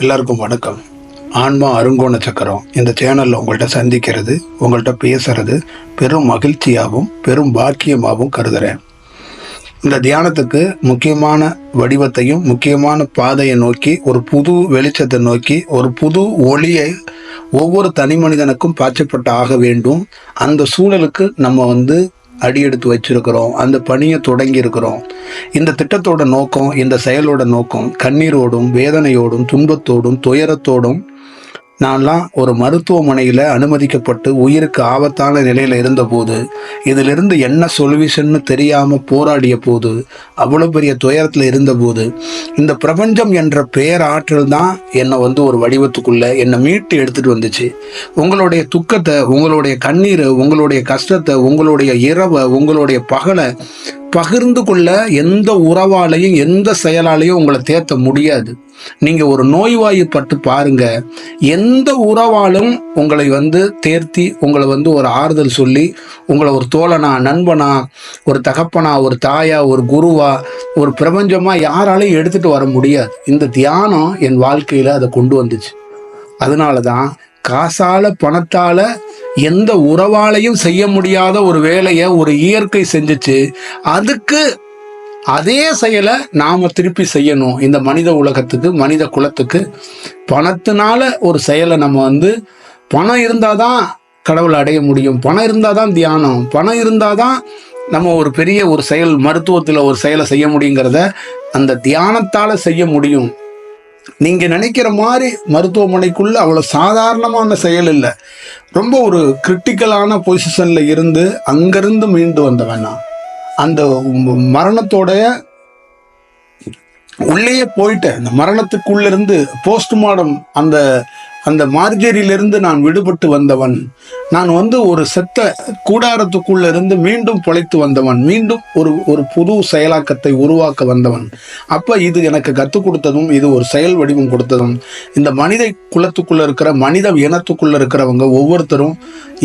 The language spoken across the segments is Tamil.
எல்லாருக்கும் வணக்கம். ஆன்மா அருங்கோண சக்கரம் இந்த சேனலில் உங்கள்கிட்ட சந்திக்கிறது உங்கள்கிட்ட பேசுறது பெரும் மகிழ்ச்சியாகவும் பெரும் பாக்கியமாகவும் கருதுகிறேன் இந்த தியானத்துக்கு முக்கியமான வடிவத்தையும் முக்கியமான பாதையை நோக்கி ஒரு புது வெளிச்சத்தை நோக்கி ஒரு புது ஒளியை ஒவ்வொரு தனி மனிதனுக்கும் பாய்ச்சப்பட்டு ஆக வேண்டும். அந்த சூழலுக்கு நம்ம வந்து அடியெடுத்து வச்சிருக்கிறோம். அந்த பணியை தொடங்கி இருக்கிறோம் இந்த திட்டத்தோட நோக்கம் இந்த செயலோட நோக்கம் கண்ணீரோடும் வேதனையோடும் துன்பத்தோடும் துயரத்தோடும் நான்லாம் ஒரு மருத்துவமனையில் அனுமதிக்கப்பட்டு உயிருக்கு ஆபத்தான நிலையில் இருந்தபோது இதிலிருந்து என்ன சொல்யூஷன்னு தெரியாமல் போராடிய போது அவ்வளோ பெரிய துயரத்தில் இருந்தபோது இந்த பிரபஞ்சம் என்ற பேராற்றல் தான் என்னை வந்து ஒரு வடிவத்துக்குள்ளே என்னை மீட்டு எடுத்துட்டு வந்துச்சு. உங்களுடைய துக்கத்தை உங்களுடைய கண்ணீரை உங்களுடைய கஷ்டத்தை உங்களுடைய இரவை உங்களுடைய பகலை பகிர்ந்து கொள்ள எந்த உறவாலையும் எந்த செயலாலையும் உங்களை தேர்த்த முடியாது. நீங்க ஒரு நோய்வாய்ப்பட்டு பாருங்க. எந்த உறவாலும் உங்களை வந்து தேர்த்தி உங்களை வந்து ஒரு ஆறுதல் சொல்லி உங்களை ஒரு தோழனா நண்பனா ஒரு தகப்பனா ஒரு தாயா ஒரு குருவா ஒரு பிரபஞ்சமா யாராலையும் எடுத்துட்டு வர முடியாது. இந்த தியானம் என் வாழ்க்கையில அதை கொண்டு வந்துச்சு. அதனால தான் காசால பணத்தால எந்த உறவாலையும் செய்ய முடியாத ஒரு வேலையை ஒரு இயற்கை செஞ்சுச்சு. அதுக்கு அதே செயலை நாம் திருப்பி செய்யணும். இந்த மனித உலகத்துக்கு மனித குலத்துக்கு. பணத்தினால ஒரு செயலை நம்ம வந்து பணம் இருந்தால் தான் கடவுளை அடைய முடியும். பணம் இருந்தால் தான் தியானம். பணம் இருந்தால் தான் நம்ம ஒரு பெரிய ஒரு செயல் மருத்துவத்தில் ஒரு செயலை செய்ய முடியுங்கிறத அந்த தியானத்தால் செய்ய முடியும். நீங்கள் நினைக்கிற மாதிரி மருத்துவமனைக்குள்ளே அவ்வளோ சாதாரணமான செயல் இல்லை. ரொம்ப ஒரு கிரிட்டிக்கலான பொசிஷனில் இருந்து அங்கேருந்து மீண்டு வந்தவன் நான். அந்த மரணத்தோடைய உள்ளேயே போயிட்டேன் அந்த மரணத்துக்குள்ளிருந்து போஸ்ட்மார்டம் அந்த அந்த மார்ஜரியிலிருந்து நான் விடுபட்டு வந்தவன். நான் வந்து ஒரு செத்த கூடாரத்துக்குள்ள இருந்து மீண்டும் பொழைத்து வந்தவன். மீண்டும் ஒரு ஒரு புது செயலாக்கத்தை உருவாக்க வந்தவன். அப்போ இது எனக்கு கற்றுக் கொடுத்ததும் இது ஒரு செயல் வடிவம் கொடுத்ததும். இந்த மனித குலத்துக்குள்ள இருக்கிற மனித இனத்துக்குள்ள இருக்கிறவங்க ஒவ்வொருத்தரும்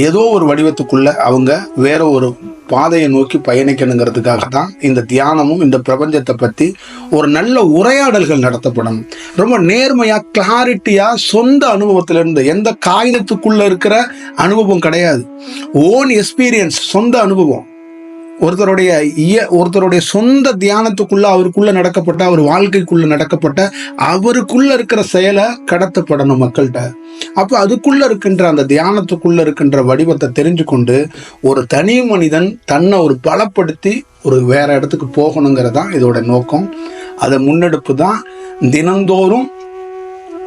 ஏதோ ஒரு வடிவத்துக்குள்ள அவங்க வேற ஒரு பாதையை நோக்கி பயணிக்கணுங்கிறதுக்காக தான் இந்த தியானமும் இந்த பிரபஞ்சத்தை பற்றி ஒரு நல்ல உரையாடல்கள் நடத்தப்படும். ரொம்ப நேர்மையாக கிளாரிட்டியாக சொந்த அனுபவத்திலிருந்து எந்த காகிதத்துக்குள்ளே இருக்கிற அனுபவம் கிடையாது. ஓன் எக்ஸ்பீரியன்ஸ் சொந்த அனுபவம். ஒருத்தருடைய இய ஒருத்தருடைய சொந்த தியானத்துக்குள்ள அவருக்குள்ள நடக்கப்பட்ட அவர் வாழ்க்கைக்குள்ள நடக்கப்பட்ட அவருக்குள்ள இருக்கிற செயலை கடத்தப்படணும் மக்கள்கிட்ட. அப்போ அதுக்குள்ள இருக்கின்ற அந்த தியானத்துக்குள்ள இருக்கின்ற வடிவத்தை தெரிஞ்சு கொண்டு ஒரு தனி மனிதன் தன்னை ஒரு பலப்படுத்தி ஒரு வேற இடத்துக்கு போகணுங்கிறது தான் இதோட நோக்கம். அதை முன்னெடுப்பு தான் தினந்தோறும்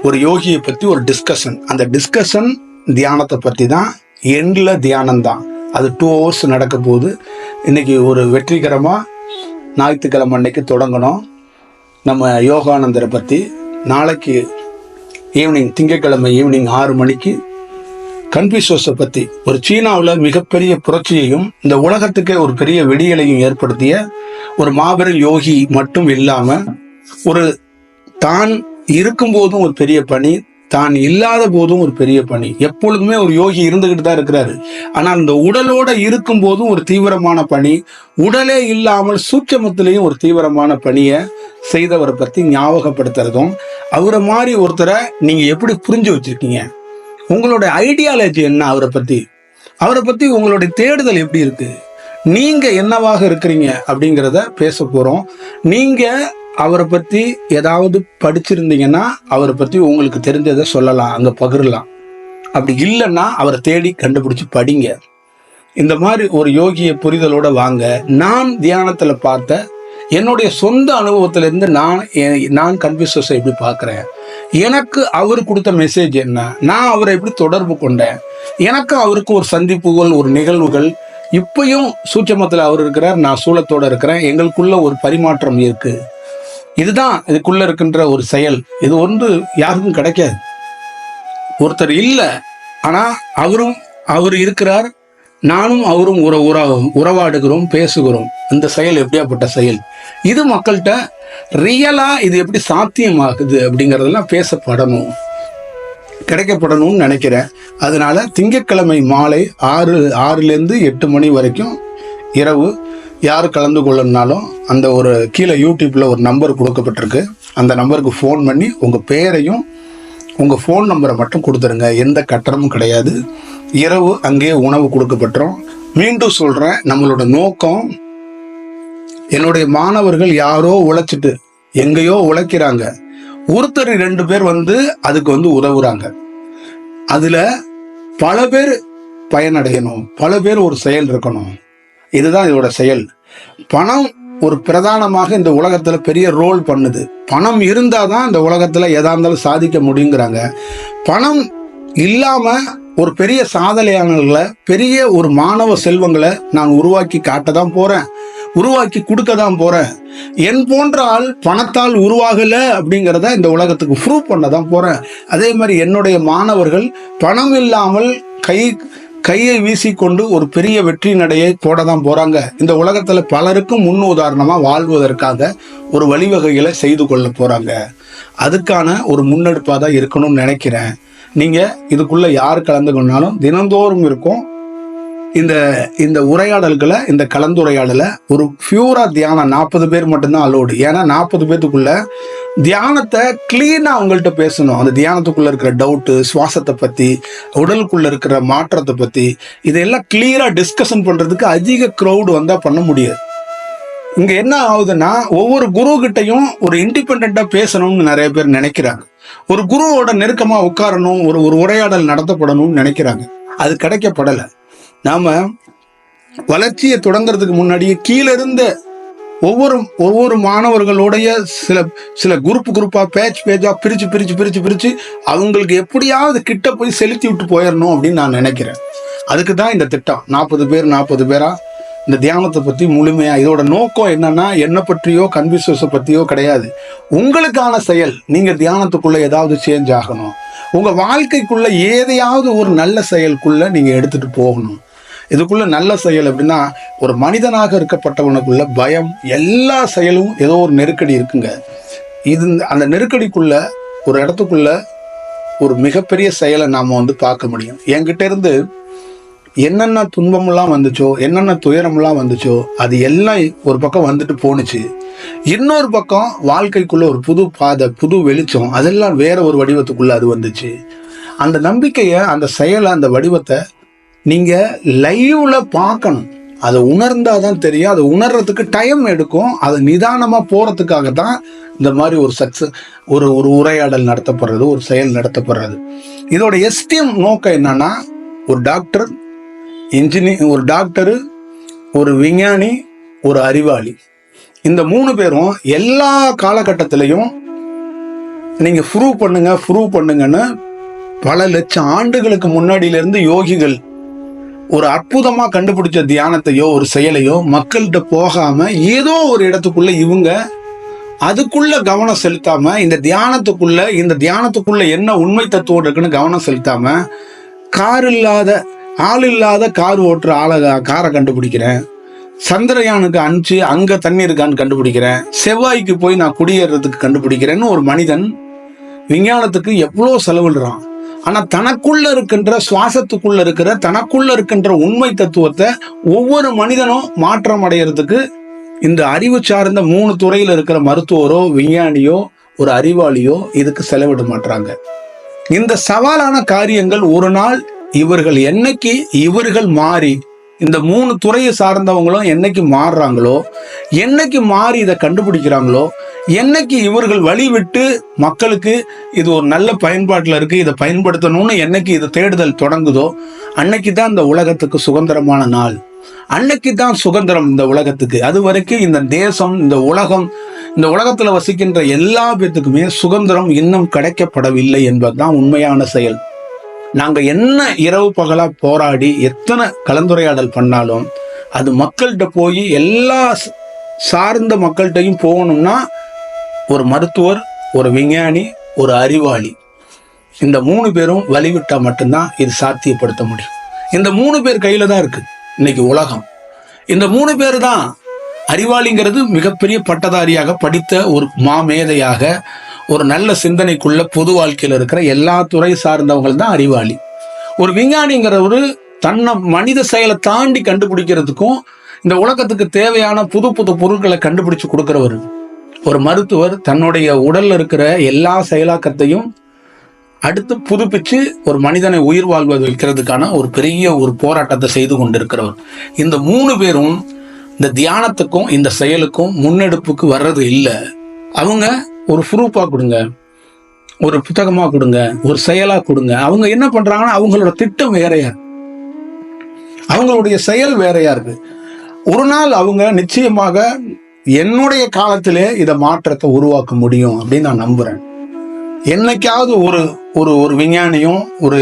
ஒரு யோகியை பற்றி ஒரு டிஸ்கஷன் அந்த டிஸ்கஷன் தியானத்தை பற்றி தான் எண்டில் தியானம் தான் அது டூ ஹவர்ஸ் நடக்க போகுது இன்றைக்கி ஒரு வெற்றிகரமாக ஞாயிற்றுக்கிழமை அன்னைக்கு தொடங்கணும். நம்ம யோகானந்தரை பற்றி நாளைக்கு ஈவினிங் திங்கட்கிழமை ஈவினிங் ஆறு மணிக்கு கன்ஃபியூஷஸை பற்றி ஒரு சீனாவில் மிகப்பெரிய புரட்சியையும் இந்த உலகத்துக்கே ஒரு பெரிய வெடியலையும் ஏற்படுத்திய ஒரு மாபெரும் யோகி மட்டும் இல்லாமல் ஒரு தான் இருக்கும்போதும் ஒரு பெரிய பணி தான் இல்லாத போதும் ஒரு பெரிய பணி. எப்பொழுதுமே ஒரு யோகி இருந்துகிட்டு தான் இருக்கிறாரு. ஆனால் அந்த உடலோட இருக்கும் போதும் ஒரு தீவிரமான பணி உடலே இல்லாமல் சூட்சமத்திலையும் ஒரு தீவிரமான பணியை செய்தவரை பற்றி ஞாபகப்படுத்துறதும் அவரை மாதிரி ஒருத்தரை நீங்கள் எப்படி புரிஞ்சு வச்சிருக்கீங்க? உங்களோட ஐடியாலஜி என்ன அவரை பற்றி அவரை பற்றி உங்களுடைய தேடுதல் எப்படி இருக்கு? நீங்கள் என்னவாக இருக்கிறீங்க அப்படிங்கிறத பேச போகிறோம் நீங்கள் அவரை பத்தி ஏதாவது படிச்சிருந்தீங்கன்னா அவரை பத்தி உங்களுக்கு தெரிஞ்சதை சொல்லலாம் அங்க பகிரலாம். அப்படி இல்லைன்னா அவரை தேடி கண்டுபிடிச்சு படிங்க. இந்த மாதிரி ஒரு யோகிய புரிதலோட வாங்க. நான் தியானத்துல பார்த்த என்னுடைய சொந்த அனுபவத்திலிருந்து நான் நான் கன்ஃபியூசஸை எப்படி பார்க்குறேன்? எனக்கு அவர் கொடுத்த மெசேஜ் என்ன? நான் அவரை எப்படி தொடர்பு கொண்டேன்? எனக்கு அவருக்கு ஒரு சந்திப்புகள் ஒரு நிகழ்வுகள் இப்பையும் சூட்சமத்தில் அவர் இருக்கிறார் நான் சூழத்தோடு இருக்கிறேன் எங்களுக்குள்ள ஒரு பரிமாற்றம் இருக்குது இதுதான் இதுக்குள்ள இருக்கின்ற ஒரு செயல். இது ஒன்று யாருக்கும் கிடைக்காது. ஒருத்தர் இல்லை ஆனால் அவரும் அவர் இருக்கிறார். நானும் அவரும் உற உற உறவாடுகிறோம் பேசுகிறோம். இந்த செயல் எப்படியாப்பட்ட செயல்? இது மக்கள்கிட்ட ரியலாக இது எப்படி சாத்தியமாகுது அப்படிங்கிறதெல்லாம் பேசப்படணும். கிடைக்கப்படணும்னு நினைக்கிறேன். அதனால திங்கட்கிழமை மாலை ஆறு ஆறுலேருந்து எட்டு மணி வரைக்கும் இரவு யார் கலந்து கொள்ளணும்னாலும் அந்த ஒரு கீழே யூடியூப்பில் ஒரு நம்பர் கொடுக்கப்பட்டிருக்கு. அந்த நம்பருக்கு ஃபோன் பண்ணி உங்கள் பேரையும் உங்கள் ஃபோன் நம்பரை மட்டும் கொடுத்துருங்க. எந்த கட்டணமும் கிடையாது. இரவு அங்கேயே உணவு கொடுக்கப்பட்டுரும். மீண்டும் சொல்கிறேன் நம்மளோட நோக்கம் என்னுடைய மாணவர்கள் யாரோ உழைச்சிட்டு எங்கேயோ உழைக்கிறாங்க. ஒருத்தர் ரெண்டு பேர் வந்து அதுக்கு வந்து உதவுறாங்க. அதில் பல பேர் பயனடையணும். பல பேர் ஒரு செயல் இருக்கணும். இதுதான் இதோட செயல். பணம் ஒரு பிரதானமாக இந்த உலகத்தில் பெரிய ரோல் பண்ணுது. பணம் இருந்தால் தான் இந்த உலகத்தில் எதா இருந்தாலும் சாதிக்க முடியுங்கிறாங்க. பணம் இல்லாமல் ஒரு பெரிய சாதனையாளர்களை பெரிய ஒரு மாணவ செல்வங்களை நான் உருவாக்கி காட்ட தான் போகிறேன் உருவாக்கி கொடுக்க தான் போகிறேன் என் போன்ற ஆள் பணத்தால் உருவாகலை அப்படிங்கிறத இந்த உலகத்துக்கு ப்ரூவ் பண்ண தான் போகிறேன் அதே மாதிரி என்னுடைய மாணவர்கள் பணம் இல்லாமல் கை கையை வீசிக்கொண்டு ஒரு பெரிய வெற்றி நடையை போட தான் போறாங்க. இந்த உலகத்துல பலருக்கும் முன் உதாரணமா வாழ்வதற்காக ஒரு வழிவகைகளை செய்து கொள்ள போறாங்க. அதுக்கான ஒரு முன்னெடுப்பாக தான் இருக்கணும்னு நினைக்கிறேன். நீங்க இதுக்குள்ள யார் கலந்து கொண்டாலும் தினந்தோறும் இருக்கும். இந்த இந்த உரையாடல்களை இந்த கலந்துரையாடலை ஒரு பியூரா தியானம். நாற்பது பேர் மட்டும்தான் அலோடு ஏன்னா நாற்பது பேத்துக்குள்ள தியானத்தை கிளீனாக அவங்கள்ட்ட பேசணும். அந்த தியானத்துக்குள்ளே இருக்கிற டவுட்டு சுவாசத்தை பற்றி உடலுக்குள்ளே இருக்கிற மாற்றத்தை பற்றி இதையெல்லாம் கிளியராக டிஸ்கஷன் பண்ணுறதுக்கு அதிக க்ரௌடு வந்தால் பண்ண முடியாது. இங்கே என்ன ஆகுதுன்னா ஒவ்வொரு குரு கிட்டையும் ஒரு இண்டிபெண்ட்டாக பேசணும்னு நிறைய பேர் நினைக்கிறாங்க. ஒரு குருவோட நெருக்கமாக உட்காரணும் ஒரு ஒரு உரையாடல் நடத்தப்படணும்னு நினைக்கிறாங்க. அது கிடைக்கப்படலை. நாம் வளர்ச்சியை தொடங்குறதுக்கு முன்னாடியே கீழே இருந்த ஒவ்வொரு ஒவ்வொரு மாணவர்களுடைய சில சில குரூப் குரூப்பாக பேச் பேஜாக பிரிச்சு பிரித்து பிரித்து பிரித்து அவங்களுக்கு எப்படியாவது கிட்ட போய் செலுத்தி விட்டு போயிடணும் அப்படின்னு நான் நினைக்கிறேன். அதுக்கு தான் இந்த திட்டம். நாற்பது பேர் நாற்பது பேராக இந்த தியானத்தை பற்றி முழுமையாக இதோட நோக்கம் என்னன்னா என்னை பற்றியோ கன்விசஸை பற்றியோ கிடையாது. உங்களுக்கான செயல் நீங்கள் தியானத்துக்குள்ளே ஏதாவது சேஞ்ச் ஆகணும். உங்கள் வாழ்க்கைக்குள்ளே ஏதையாவது ஒரு நல்ல செயலுக்குள்ளே நீங்கள் எடுத்துகிட்டு போகணும். இதுக்குள்ள நல்ல செயல் அப்படின்னா ஒரு மனிதனாக இருக்கப்பட்டவனுக்குள்ள பயம் எல்லா செயலும் ஏதோ ஒரு நெருக்கடி இருக்குங்க. இது அந்த நெருக்கடிக்குள்ள ஒரு இடத்துக்குள்ள ஒரு மிகப்பெரிய செயலை நாம் வந்து பார்க்க முடியும். என்கிட்ட இருந்து என்னென்ன துன்பமெல்லாம் வந்துச்சோ என்னென்ன துயரம்லாம் வந்துச்சோ அது எல்லாம் ஒரு பக்கம் வந்துட்டு போணுச்சு. இன்னொரு பக்கம் வாழ்க்கைக்குள்ள ஒரு புது பாதை புது வெளிச்சம் அதெல்லாம் வேற ஒரு வடிவத்துக்குள்ள அது வந்துச்சு. அந்த நம்பிக்கையை அந்த செயலை அந்த வடிவத்தை நீங்கள் லைவ்ல பார்க்கணும். அதை உணர்ந்தாதான் தெரியும். அதை உணர்றதுக்கு டைம் எடுக்கும். அது நிதானமாக போகிறதுக்காக தான் இந்த மாதிரி ஒரு சக்ஸஸ் ஒரு ஒரு உரையாடல் நடத்தப்படுறது ஒரு செயல் நடத்தப்படுறது. இதோட எஸ்டிஎம் நோக்கம் என்னன்னா ஒரு டாக்டர் இன்ஜினியர் ஒரு டாக்டரு ஒரு விஞ்ஞானி ஒரு அறிவாளி. இந்த மூணு பேரும் எல்லா காலகட்டத்திலையும் நீங்கள் ப்ரூவ் பண்ணுங்க ப்ரூவ் பண்ணுங்கன்னு பல லட்சம் ஆண்டுகளுக்கு முன்னாடியிலேருந்து யோகிகள் ஒரு அற்புதமா கண்டுபிடிச்ச தியானத்தையோ ஒரு செயலையோ மக்கள்கிட்ட போகாம ஏதோ ஒரு இடத்துக்குள்ள இவங்க அதுக்குள்ள கவனம் செலுத்தாம இந்த தியானத்துக்குள்ள இந்த தியானத்துக்குள்ள என்ன உண்மை தத்துவம் இருக்குன்னு கவனம் செலுத்தாம கார் இல்லாத ஆள் இல்லாத கார் ஓட்டுற ஆளை காரை கண்டுபிடிக்கிறேன். சந்திரயானுக்கு அனுப்பிச்சு அங்க தண்ணி இருக்கான்னு கண்டுபிடிக்கிறேன். செவ்வாய்க்கு போய் நான் குடியேறதுக்கு கண்டுபிடிக்கிறேன்னு ஒரு மனிதன் விஞ்ஞானத்துக்கு எவ்வளோ செலவிடுறான். ஆனா தனக்குள்ள இருக்கின்ற சுவாசத்துக்குள்ள இருக்கிற தனக்குள்ள இருக்கின்ற உண்மை தத்துவத்தை ஒவ்வொரு மனிதனும் மாற்றம் அடைகிறதுக்கு இந்த அறிவு சார்ந்த மூணு துறையில் இருக்கிற மருத்துவரோ விஞ்ஞானியோ ஒரு அறிவாளியோ இதுக்கு செலவிட மாட்டாங்க இந்த சவாலான காரியங்கள் ஒரு நாள் இவர்கள் என்னைக்கு இவர்கள் மாறி இந்த மூணு துறையை சார்ந்தவங்களும் என்னைக்கு மாறுறாங்களோ என்னைக்கு மாறி இதை கண்டுபிடிக்கிறாங்களோ என்னைக்கு இவர்கள் வழி விட்டு மக்களுக்கு இது ஒரு நல்ல பயன்பாட்டில் இருக்கு இதை பயன்படுத்தணும்னு என்னைக்கு இது தேடுதல் தொடங்குதோ அன்னைக்கு தான் இந்த உலகத்துக்கு சுதந்திரமான நாள். அன்னைக்கு தான் சுதந்திரம் இந்த உலகத்துக்கு. அது வரைக்கும் இந்த தேசம் இந்த உலகம் இந்த உலகத்துல வசிக்கின்ற எல்லா பேத்துக்குமே சுதந்திரம் இன்னும் கிடைக்கப்படவில்லை என்பதுதான் உண்மையான செயல். நாங்க என்ன இரவு பகலா போராடி எத்தனை கலந்துரையாடல் பண்ணாலும் அது மக்கள்கிட்ட போய் எல்லா சார்ந்த மக்கள்கிட்டையும் போகணும்னா ஒரு மருத்துவர் ஒரு விஞ்ஞானி ஒரு அறிவாளி. இந்த மூணு பேரும் வழிவிட்டா மட்டும்தான் இது சாத்தியப்படுத்த முடியும். இந்த மூணு பேர் கையில தான் இருக்கு இன்னைக்கு உலகம். இந்த மூணு பேர் தான் அறிவாளிங்கிறது மிகப்பெரிய பட்டதாரியாக படித்த ஒரு மாமேதையாக ஒரு நல்ல சிந்தனைக்குள்ள பொது வாழ்க்கையில் இருக்கிற எல்லா துறை சார்ந்தவங்க தான் அறிவாளி. ஒரு விஞ்ஞானிங்கிறவர் தன்னை மனித செயலை தாண்டி கண்டுபிடிக்கிறதுக்கும் இந்த உலகத்துக்கு தேவையான புது புது பொருட்களை கண்டுபிடிச்சு கொடுக்கிறவர் ஒரு மருத்துவர் தன்னுடைய உடல்ல இருக்கிற எல்லா செயலாக்கத்தையும் அடுத்து புதுப்பிச்சு ஒரு மனிதனை உயிர் வாழ்வது வைக்கிறதுக்கான ஒரு பெரிய ஒரு போராட்டத்தை செய்து கொண்டிருக்கிறவர். இந்த மூணு பேரும் இந்த தியானத்துக்கும் இந்த செயலுக்கும் முன்னெடுப்புக்கு வர்றது இல்லை. அவங்க ஒரு ப்ரூஃபாக கொடுங்க ஒரு புத்தகமாக கொடுங்க ஒரு செயலாக கொடுங்க. அவங்க என்ன பண்ணுறாங்கன்னா அவங்களோட திட்டம் வேறையா அவங்களுடைய செயல் வேறையா இருக்கு. ஒரு நாள் அவங்க நிச்சயமாக என்னுடைய காலத்திலே இதை மாற்றத்தை உருவாக்க முடியும் அப்படின்னு நான் நம்புகிறேன் என்னைக்காவது ஒரு ஒரு ஒரு விஞ்ஞானியும் ஒரு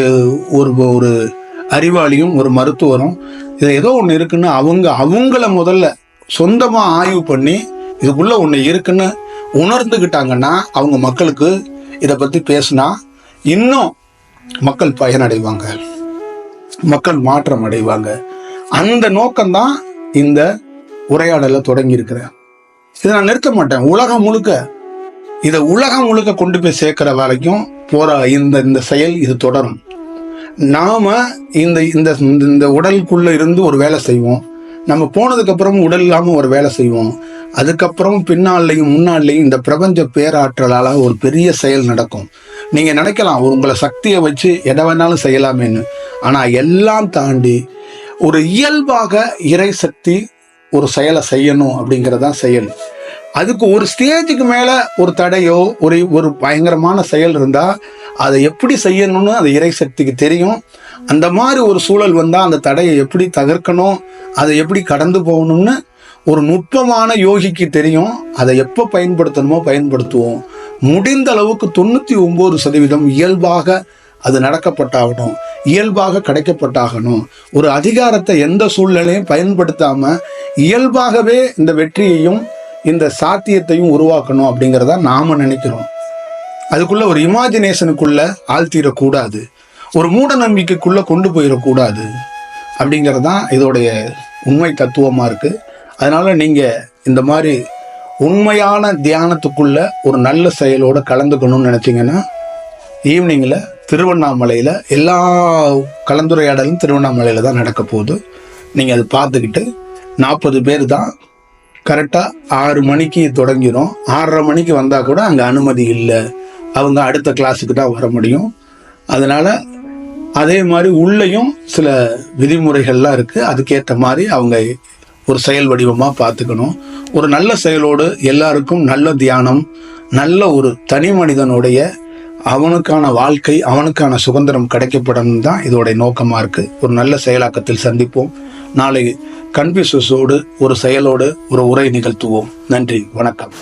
ஒரு ஒரு அறிவாளியும் ஒரு மருத்துவரும் இது ஏதோ ஒன்று இருக்குன்னு அவங்க அவங்கள முதல்ல சொந்தமாக ஆய்வு பண்ணி இதுக்குள்ளே ஒன்று இருக்குன்னு உணர்ந்துக்கிட்டாங்கன்னா அவங்க மக்களுக்கு இதை பற்றி பேசினா இன்னும் மக்கள் பயனடைவாங்க. மக்கள் மாற்றம் அடைவாங்க. அந்த நோக்கம்தான் இந்த உரையாடலை தொடங்கி இருக்கிறேன் இதை நான் நிறுத்த மாட்டேன். உலகம் முழுக்க இதை உலகம் முழுக்க கொண்டு போய் சேர்க்கிற வரைக்கும் போற இந்த இந்த செயல் இது தொடரும். நாம இந்த இந்த இந்த உடலுக்குள்ள இருந்து ஒரு வேலை செய்வோம். நம்ம போனதுக்கு அப்புறம் உடல் இல்லாமல் ஒரு வேலை செய்வோம். அதுக்கப்புறம் பின்னாலையும் முன்னாள்லையும் இந்த பிரபஞ்ச பேராற்றலால் ஒரு பெரிய செயல் நடக்கும். நீங்கள் நினைக்கலாம் உங்களை சக்தியை வச்சு எதை வேணாலும் செய்யலாமேன்னு. ஆனால் எல்லாம் தாண்டி ஒரு இயல்பாக இறை சக்தி ஒரு செயலை செய்யணும் அப்படிங்கிறதான் செயல். அதுக்கு ஒரு ஸ்டேஜுக்கு மேலே ஒரு தடையோ ஒரு ஒரு பயங்கரமான செயல் இருந்தால் அதை எப்படி செய்யணும்னு அது இறை சக்திக்கு தெரியும். அந்த மாதிரி ஒரு சூழல் வந்தால் அந்த தடையை எப்படி தகர்க்கணும் அதை எப்படி கடந்து போகணும்னு ஒரு நுட்பமான யோகிக்கு தெரியும். அதை எப்போ பயன்படுத்தணுமோ பயன்படுத்துவோம். முடிந்த அளவுக்கு தொண்ணூற்றி ஒம்பது சதவீதம் இயல்பாக அது நடக்கப்பட்டாகணும். இயல்பாக கிடைக்கப்பட்டாகணும். ஒரு அதிகாரத்தை எந்த சூழ்நிலையும் பயன்படுத்தாமல் இயல்பாகவே இந்த வெற்றியையும் இந்த சாத்தியத்தையும் உருவாக்கணும் அப்படிங்கிறத நாம் நினைக்கிறோம். அதுக்குள்ள ஒரு இமாஜினேஷனுக்குள்ளே ஆழ்த்திடக்கூடாது ஒரு மூட நம்பிக்கைக்குள்ளே கொண்டு போயிடக்கூடாது. அப்படிங்கிறது தான் இதோடைய உண்மை தத்துவமாக இருக்குது அதனால் நீங்கள் இந்த மாதிரி உண்மையான தியானத்துக்குள்ள ஒரு நல்ல செயலோடு கலந்துக்கணும்னு நினச்சிங்கன்னா ஈவினிங்கில் திருவண்ணாமலையில் எல்லா கலந்துரையாடலும் திருவண்ணாமலையில் தான் நடக்க போகுது. நீங்கள் அதை பார்த்துக்கிட்டு நாற்பது பேர் தான் கரெக்டாக ஆறு மணிக்கு தொடங்கிடும் ஆறரை மணிக்கு வந்தால் கூட அங்கே அனுமதி இல்லை. அவங்க அடுத்த கிளாஸுக்கு தான் வர முடியும். அதனால் அதே மாதிரி உள்ளேயும் சில விதிமுறைகள்லாம் இருக்குது அதுக்கேற்ற மாதிரி அவங்க ஒரு செயல் வடிவமாக பார்த்துக்கணும். ஒரு நல்ல செயலோடு எல்லாருக்கும் நல்ல தியானம் நல்ல ஒரு தனி மனிதனுடைய அவனுக்கான வாழ்க்கை அவனுக்கான சுதந்திரம் கிடைக்கப்படணும் தான் இதோடைய நோக்கமாக இருக்குது ஒரு நல்ல செயலாக்கத்தில் சந்திப்போம். நாளை கன்ஃபியூசஸோடு ஒரு செயலோடு ஒரு உரை நிகழ்த்துவோம். நன்றி வணக்கம்.